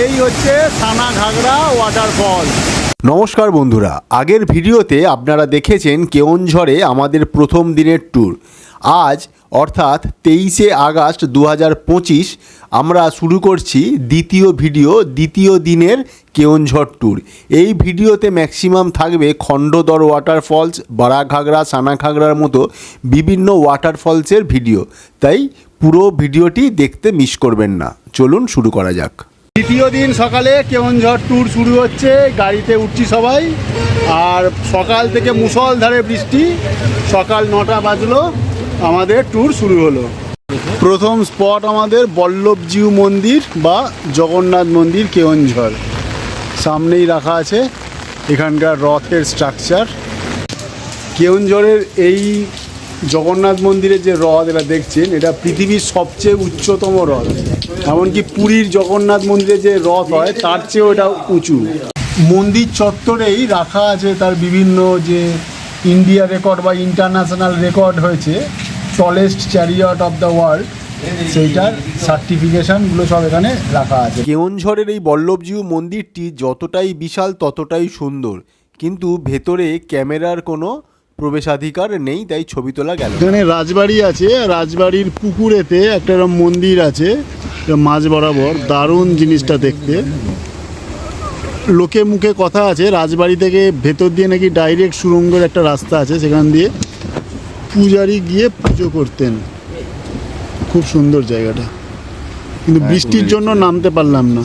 এই হচ্ছে সানা ঘাগরা ওয়াটারফল নমস্কার বন্ধুরা, আগের ভিডিওতে আপনারা দেখেছেন কেওনঝড়ে আমাদের প্রথম দিনের ট্যুর আজ, অর্থাৎ তেইশে আগস্ট দু আমরা শুরু করছি দ্বিতীয় ভিডিও, দ্বিতীয় দিনের কেওনঝড় ট্যুর এই ভিডিওতে ম্যাক্সিমাম থাকবে খণ্ডদর ওয়াটারফলস বারাঘাগরা সানাঘাগরার মতো বিভিন্ন ওয়াটারফলসের ভিডিও। তাই পুরো ভিডিওটি দেখতে মিস করবেন না। চলুন শুরু করা যাক। দ্বিতীয় দিন সকালে কেওনঝড় ট্যুর শুরু হচ্ছে, গাড়িতে উঠছি সবাই। আর সকাল থেকে মুষলধারে বৃষ্টি, সকাল নটা বাজলো, আমাদের ট্যুর শুরু হলো। প্রথম স্পট আমাদের বল্লভজিউ মন্দির বা জগন্নাথ মন্দির কেওনঝড়। সামনেই রাখা আছে এখানকার রথের স্ট্রাকচার কেওনঝড়ের এই জগন্নাথ মন্দিরের যে হ্রদ এটা দেখছেন, এটা পৃথিবীর সবচেয়ে উচ্চতম হ্রদ। এমনকি পুরীর জগন্নাথ মন্দিরে যে রথ হয়, তার চেয়েও এটা উঁচু। মন্দির চত্বরেই রাখা আছে তার বিভিন্ন যে ইন্ডিয়া রেকর্ড বা ইন্টারন্যাশনাল রেকর্ড হয়েছে, tallest chariot of the world. সেইটার সার্টিফিকেশানগুলো সব এখানে রাখা আছে। কেওনঝড়ের এই বল্লভজিউ মন্দিরটি যতটাই বিশাল ততটাই সুন্দর, কিন্তু ভেতরে ক্যামেরার কোনো প্রবেশাধিকার নেই তাই ছবি তোলা গেল। এখানে রাজবাড়ি আছে রাজবাড়ির পুকুরেতে একটা এরকম মন্দির আছে মাঝ বরাবর দারুণ জিনিসটা দেখতে। লোকে মুখে কথা আছে রাজবাড়ি থেকে ভেতর দিয়ে নাকি ডাইরেক্ট সুরঙ্গের একটা রাস্তা আছে সেখান দিয়ে পূজারি গিয়ে পুজো করতেন। খুব সুন্দর জায়গাটা। কিন্তু বৃষ্টির জন্য নামতে পারলাম না।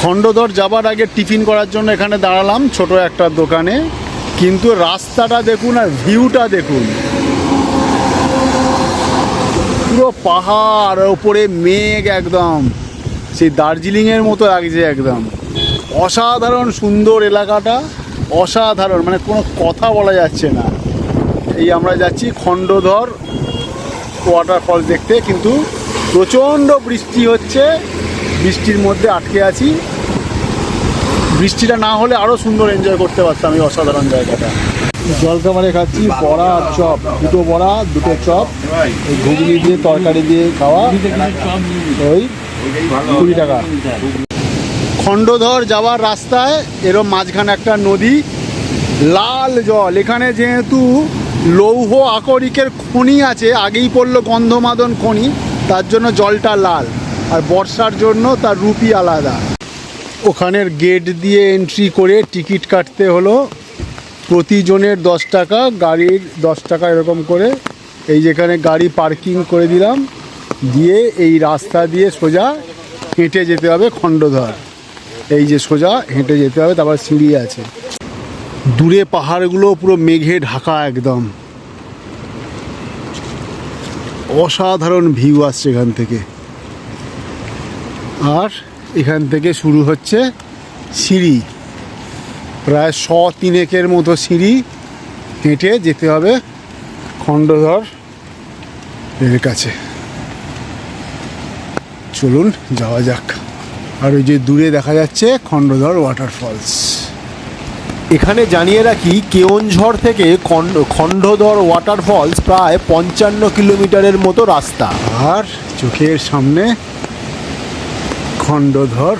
খণ্ডধর যাবার আগে টিফিন করার জন্য এখানে দাঁড়ালাম ছোট একটা দোকানে। কিন্তু রাস্তাটা দেখুন আর ভিউটা দেখুন। পুরো পাহাড়, ওপরে মেঘ একদম। সেই দার্জিলিংয়ের মতো লাগছে একদম। অসাধারণ সুন্দর এলাকাটা, অসাধারণ মানে কোনো কথা বলা যাচ্ছে না। এই আমরা যাচ্ছি খণ্ডধর ওয়াটারফল দেখতে, কিন্তু প্রচণ্ড বৃষ্টি হচ্ছে। বৃষ্টির মধ্যে আটকে আছি। বৃষ্টিটা না হলে আরও সুন্দর এনজয় করতে পারতাম এই অসাধারণ জায়গাটা। জলখাবারে খাচ্ছি, বড়া আর চপ। দুটো বড়া, দুটো চপ। এই ঘুগনি দিয়ে, তরকারি দিয়ে খাওয়া। ওই কুড়ি টাকা। খণ্ডধর যাওয়ার রাস্তায়, এরম মাঝখানে একটা নদী, লাল জল। এখানে যেহেতু লৌহ আকরিকের খনি আছে, আগেই পড়ল গন্ধমাদন খনি, তার জন্য জলটা লাল। আর বর্ষার জন্য তার রুপি আলাদা। ওখানের গেট দিয়ে এন্ট্রি করে টিকিট কাটতে হলো। প্রতিজনের দশ টাকা, গাড়ির দশ টাকা এরকম করে। এই যেখানে গাড়ি পার্কিং করে দিলাম, দিয়ে এই রাস্তা দিয়ে সোজা হেঁটে যেতে হবে খণ্ডধর। এই যে সোজা হেঁটে যেতে হবে, তারপর সিঁড়ি আছে। দূরে পাহাড়গুলো পুরো মেঘে ঢাকা একদম। অসাধারণ ভিউ আসছে এখান থেকে। আর এখান থেকে শুরু হচ্ছে সিঁড়ি। প্রায় শ তিনেকের মতো সিঁড়ি হেঁটে যেতে হবে খণ্ডধর এর কাছে। চলুন, যাওয়া যাক। আর ওই যে দূরে দেখা যাচ্ছে খণ্ডধর ওয়াটারফলস এখানে জানিয়ে রাখি, কেওনঝড় থেকে খণ্ড- খণ্ডধর ওয়াটারফলস প্রায় পঞ্চান্ন কিলোমিটারের মতো রাস্তা। আর চোখের সামনে খণ্ডধর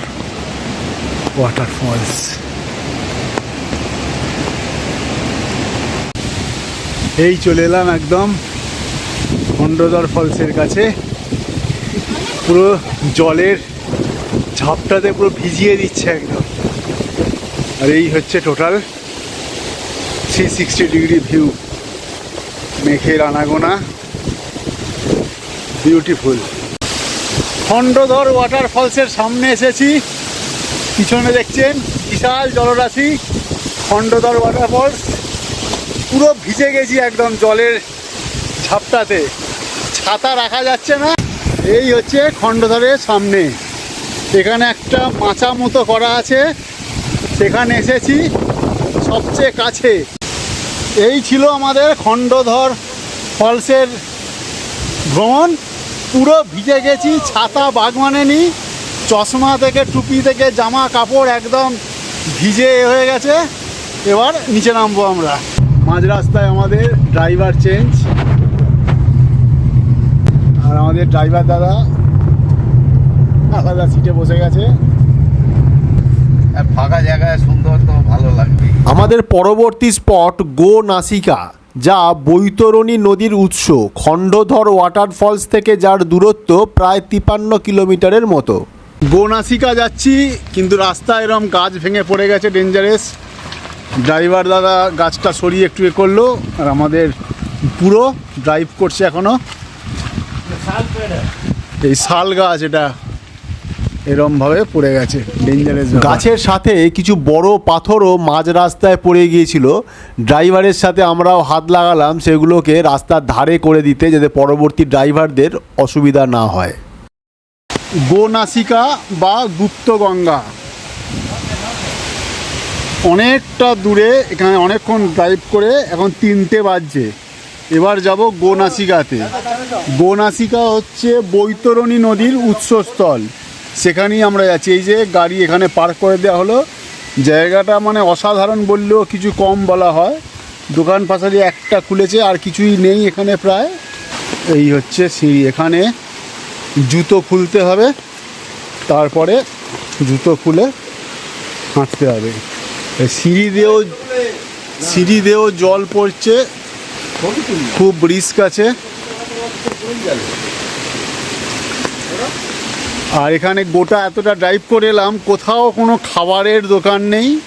ওয়াটারফলস এই চলে এলাম একদম খণ্ডধর ফলসের কাছে। পুরো জলের ঝাপটাতে পুরো ভিজিয়ে দিচ্ছে একদম। আর এই হচ্ছে total three sixty degree view মেঘের আনাগোনা। বিউটিফুল খণ্ডধর ওয়াটারফলসের সামনে এসেছি। পিছনে দেখছেন বিশাল জলরাশি, খণ্ডধর ওয়াটারফলস পুরো ভিজে গেছি একদম জলের ঝাপটাতে ছাতা রাখা যাচ্ছে না। এই হচ্ছে খণ্ডধরের সামনে। এখানে একটা মাচা মতো করা আছে। সেখানে এসেছি সবচেয়ে কাছে। এই ছিল আমাদের খণ্ডধর ফলসের ভ্রমণ। পুরো ভিজে গেছি ছাতা বাগ মানেনি চশমা থেকে টুপি থেকে জামা কাপড় একদম ভিজে এ হয়ে গেছে। এবার নিচে নামবো আমরা। মাঝ রাস্তায় আমাদের ড্রাইভার চেঞ্জ। আর আমাদের ড্রাইভার দাদা আলাদা সিটে বসে গেছে। আর ফাঁকা জায়গায় সুন্দর তো ভালো লাগবে আমাদের পরবর্তী স্পট গো নাসিকা। যা বৈতরণী নদীর উৎস, খণ্ডধর ওয়াটারফলস থেকে যার দূরত্ব প্রায় তিপান্ন কিলোমিটারের মতো। গোনাসিকা যাচ্ছি, কিন্তু রাস্তা এরম গাছ ভেঙে পড়ে গেছে ডেঞ্জারেস ড্রাইভার দাদা গাছটা সরিয়ে একটু এ করল, আর আমাদের পুরো ড্রাইভ করছে এখনও। এই শাল গাছ এটা। এরমভাবে পড়ে গেছে ডেঞ্জারেস গাছের সাথে কিছু বড় পাথরও মাঝ রাস্তায় পড়ে গিয়েছিল। ড্রাইভারের সাথে আমরাও হাত লাগালাম সেগুলোকে রাস্তার ধারে করে দিতে যাতে পরবর্তী ড্রাইভারদের অসুবিধা না হয়। গোনাসিকা বা গুপ্তগঙ্গা। অনেকটা দূরে এখানে অনেকক্ষণ ড্রাইভ করে এখন তিনটে বাজছে। এবার যাব গোনাসিকাতে। গোনাসিকা হচ্ছে বৈতরণী নদীর উৎসস্থল। সেখানেই আমরা যাচ্ছি এই যে গাড়ি এখানে পার্ক করে দেওয়া হলো। জায়গাটা মানে অসাধারণ বললেও কিছু কম বলা হয়। দোকান পাশারি একটা খুলেছে, আর কিছুই নেই এখানে প্রায়। এই হচ্ছে সিঁড়ি। এখানে জুতো খুলতে হবে। তারপরে জুতো খুলে হাঁটতে হবে। সিঁড়ি দিয়েও সিঁড়ি দিয়েও জল পড়ছে। খুব রিস্ক আছে। আর এখানে গোটা এতটা ড্রাইভ করে এলাম, কোথাও কোনো খাবারের দোকান নেই।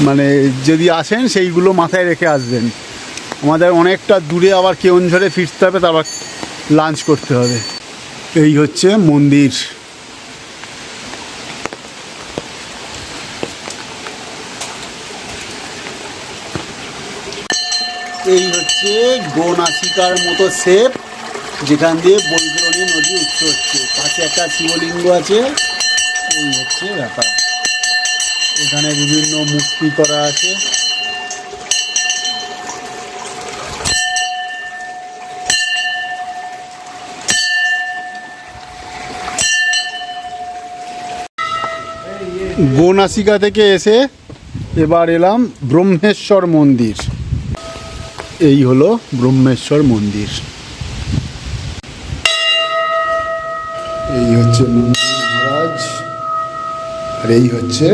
মানে যদি আসেন, সেইগুলো মাথায় রেখে আসবেন। আমাদের অনেকটা দূরে আবার কেউ কেউনঝড়ে ফিরতে হবে, তারপর লাঞ্চ করতে হবে। এই হচ্ছে মন্দির। এই হচ্ছে গোনাসিকার মতো শেপ যেখান দিয়ে বৈতরণী নদী উৎস হচ্ছে। পাশে একটা শিবলিঙ্গ আছে। এই হচ্ছে ব্যাপার। এখানে বিভিন্ন মূর্তি করা আছে। গোনাসিকা থেকে এসে এবার এলাম ব্রহ্মেশ্বর মন্দির। এই হলো ব্রহ্মেশ্বর মন্দির। এই হচ্ছে মহারাজ, আর এই হচ্ছে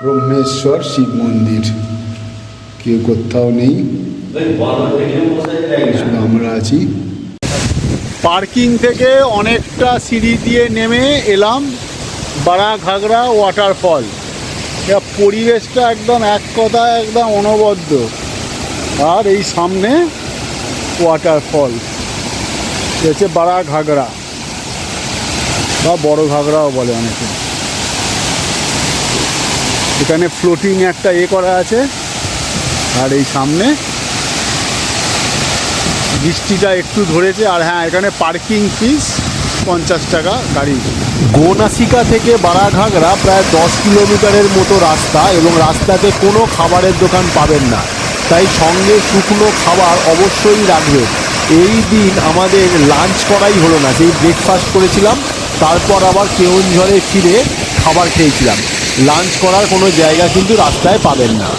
ব্রহ্মেশ্বর শিব মন্দির। কেউ কোথাও নেই। শুধু আমরা আছি। পার্কিং থেকে অনেকটা সিঁড়ি দিয়ে নেমে এলাম বাড়া ঘাগরা ওয়াটারফল। পরিবেশটা একদম এক কথায় একদম অনবদ্য। আর এই সামনে ওয়াটারফল। হচ্ছে বাড়া ঘাগরা বা বড় ঘাগরাও বলে অনেকে। এখানে ফ্লোটিং একটা এ করা আছে, আর এই সামনে বৃষ্টিটা একটু ধরেছে, আর হ্যাঁ এখানে পার্কিং ফিস পঞ্চাশ টাকা গাড়ি। গোনাসিকা থেকে বারাঘাগরা প্রায় দশ কিলোমিটারের মতো রাস্তা এবং রাস্তাতে কোনো খাবারের দোকান পাবেন না। তাই সঙ্গে শুকনো খাবার অবশ্যই রাখবেন। এই দিন আমাদের লাঞ্চ করাই হলো না সেই ব্রেকফাস্ট করেছিলাম তারপর আবার কেউনঝড়ে ফিরে খাবার খেয়েছিলাম। লাঞ্চ করার কোনো জায়গা কিন্তু রাস্তায় পাবেন না।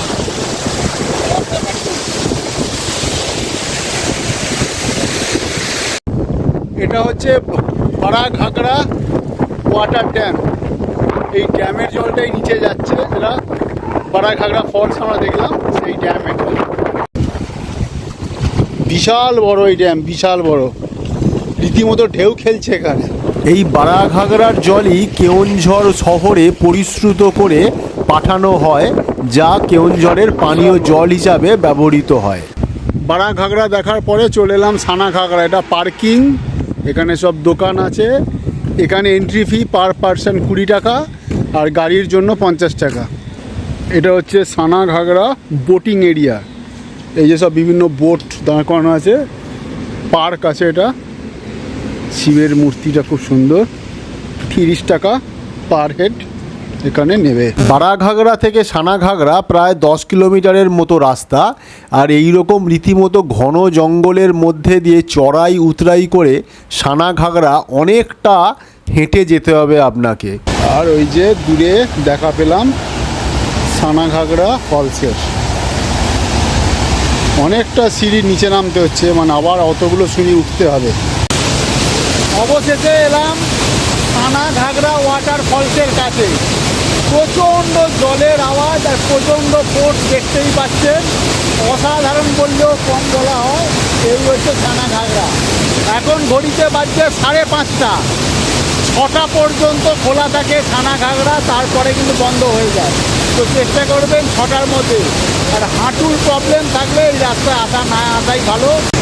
এটা হচ্ছে পাড়া ঘাগড়া ওয়াটার ড্যাম। এই ড্যামের জলটাই নিচে যাচ্ছে। যেটা পাড়া ঘাগড়া ফলস আমরা দেখলাম, সেই ড্যাম। বিশাল বড় এই ড্যাম, বিশাল বড়। রীতিমতো ঢেউ খেলছে এখানে। এই বারাঘাগরার জলই কেওনঝড় শহরে পরিশ্রুত করে পাঠানো হয়, যা কেওনঝড়ের পানীয় জল হিসাবে ব্যবহৃত হয়। বাড়া ঘাগড়া দেখার পরে চলে এলাম সানা ঘাগড়া এটা পার্কিং, এখানে সব দোকান আছে। এখানে এন্ট্রি ফি পার পার্সন কুড়ি টাকা আর গাড়ির জন্য পঞ্চাশ টাকা। এটা হচ্ছে সানা ঘাগড়া বোটিং এরিয়া এই যে সব বিভিন্ন বোট দাঁড় করানো আছে। পার্ক আছে এটা। শিবের মূর্তিটা খুব সুন্দর। তিরিশ টাকা পার হেড এখানে নেবে। বারাঘাগরা থেকে সানাঘাগরা প্রায় দশ কিলোমিটারের মতো রাস্তা আর এই রকম রীতিমতো ঘন জঙ্গলের মধ্যে দিয়ে চড়াই উতরাই করে সানাঘাগরা অনেকটা হেঁটে যেতে হবে আপনাকে। আর ওই যে দূরে দেখা পেলাম সানাঘাগড়া ফলসের। অনেকটা সিঁড়ি নিচে নামতে হচ্ছে মানে আবার অতগুলো সিঁড়ি উঠতে হবে। অবশেষে এলাম ছানা ঘাগরা ওয়াটার ফলসের কাছে। প্রচণ্ড জলের আওয়াজ আর প্রচণ্ড ফোর্স দেখতেই পাচ্ছেন। অসাধারণ বললেও কম বলা হয়, এই হচ্ছে ছানা ঘাগরা এখন ঘড়িতে বাজছে সাড়ে পাঁচটা। ছটা পর্যন্ত খোলা থাকে ছানা ঘাগরা তারপরে কিন্তু বন্ধ হয়ে যায়। তো চেষ্টা করবেন ছটার মধ্যে। আর হাঁটুর প্রবলেম থাকলে এই রাস্তায় আসা না আসাই ভালো।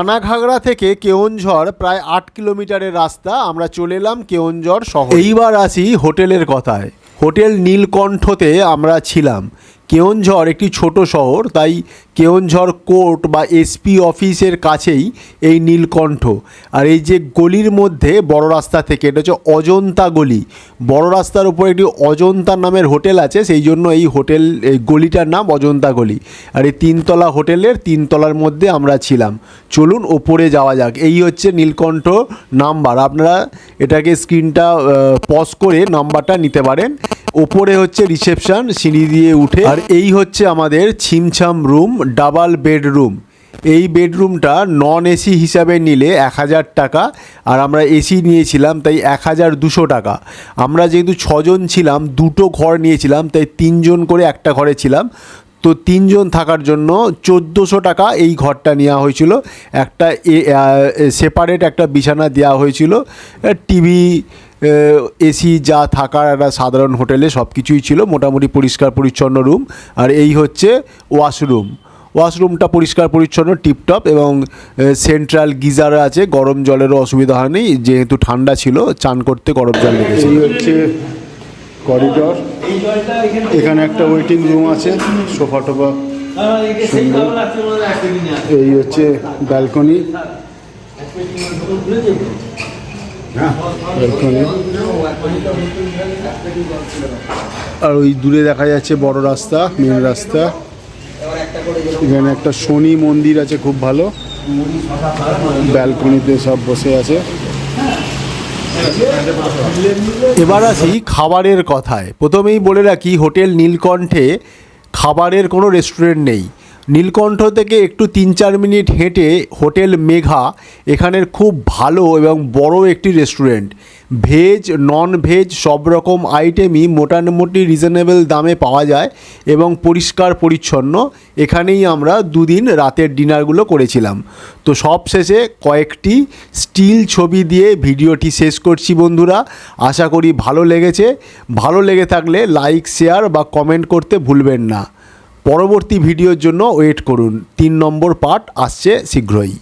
সানাঘাগড়া থেকে কেওনঝড়, প্রায় আট কিলোমিটারের রাস্তা। আমরা চলে এলাম কেওনঝড় শহর। এইবার আসি হোটেলের কথায়। হোটেল নীলকণ্ঠতে আমরা ছিলাম। কেওনঝড় একটি ছোট শহর, তাই কেওনঝড় কোর্ট বা এসপি অফিসের কাছেই এই নীলকণ্ঠ। আর এই যে গলির মধ্যে বড় রাস্তা থেকে, এটা হচ্ছে অজন্তা গলি। বড় রাস্তার উপর একটি অজন্তা নামের হোটেল আছে, সেই জন্য এই হোটেল, এই গলিটার নাম অজন্তা গলি। আর এই তিনতলা হোটেলের তিনতলার মধ্যে আমরা ছিলাম। চলুন ওপরে যাওয়া যাক। এই হচ্ছে নীলকণ্ঠ নাম্বার। আপনারা এটাকে স্ক্রিনটা পজ করে নাম্বারটা নিতে পারেন। ওপরে হচ্ছে রিসেপশন, সিঁড়ি দিয়ে উঠে। আর এই হচ্ছে আমাদের ছিমছাম রুম, ডাবল বেডরুম। এই বেডরুমটা নন এসি হিসাবে নিলে এক হাজার টাকা, আর আমরা এসি নিয়েছিলাম তাই এক হাজার দুশো টাকা। আমরা যেহেতু ছজন ছিলাম, দুটো ঘর নিয়েছিলাম, তাই তিনজন করে একটা ঘরে ছিলাম। তো তিনজন থাকার জন্য চোদ্দোশো টাকা এই ঘরটা নেওয়া হয়েছিল। একটা সেপারেট একটা বিছানা দেওয়া হয়েছিল। টিভি এসি যা থাকার একটা সাধারণ হোটেলে সব কিছুই ছিল, মোটামুটি পরিষ্কার পরিচ্ছন্ন রুম। আর এই হচ্ছে ওয়াশরুম। ওয়াশরুমটা পরিষ্কার পরিচ্ছন্ন, টিপটপ এবং সেন্ট্রাল গিজার আছে, গরম জলেরও অসুবিধা হয়নি, যেহেতু ঠান্ডা ছিল, চান করতে গরম জল লেগেছে। হচ্ছে করিডর। এখানে একটা ওয়েটিং রুম আছে, সোফা টোফা এই হচ্ছে ব্যালকনি। আর ওই দূরে দেখা যাচ্ছে বড় রাস্তা, মেন রাস্তা। এখানে একটা শনি মন্দির আছে খুব ভালো। ব্যালকনিতে সব বসে আছে। এবার আসি খাবারের কথায়। প্রথমেই বলে রাখি, হোটেল নীলকণ্ঠে খাবারের কোনো রেস্টুরেন্ট নেই। নীলকণ্ঠ থেকে একটু তিন চার মিনিট হেঁটে হোটেল মেঘা, এখানের খুব ভালো এবং বড় একটি রেস্টুরেন্ট। ভেজ নন ভেজ সব রকম আইটেমই মোটামুটি রিজনেবল দামে পাওয়া যায় এবং পরিষ্কার পরিচ্ছন্ন। এখানেই আমরা দুদিন রাতের ডিনারগুলো করেছিলাম। তো সব শেষে কয়েকটি স্টিল ছবি দিয়ে ভিডিওটি শেষ করছি বন্ধুরা। আশা করি ভালো লেগেছে। ভালো লেগে থাকলে লাইক শেয়ার বা কমেন্ট করতে ভুলবেন না। পরবর্তী ভিডিওর জন্য ওয়েট করুন। তিন নম্বর পার্ট আসছে শীঘ্রই।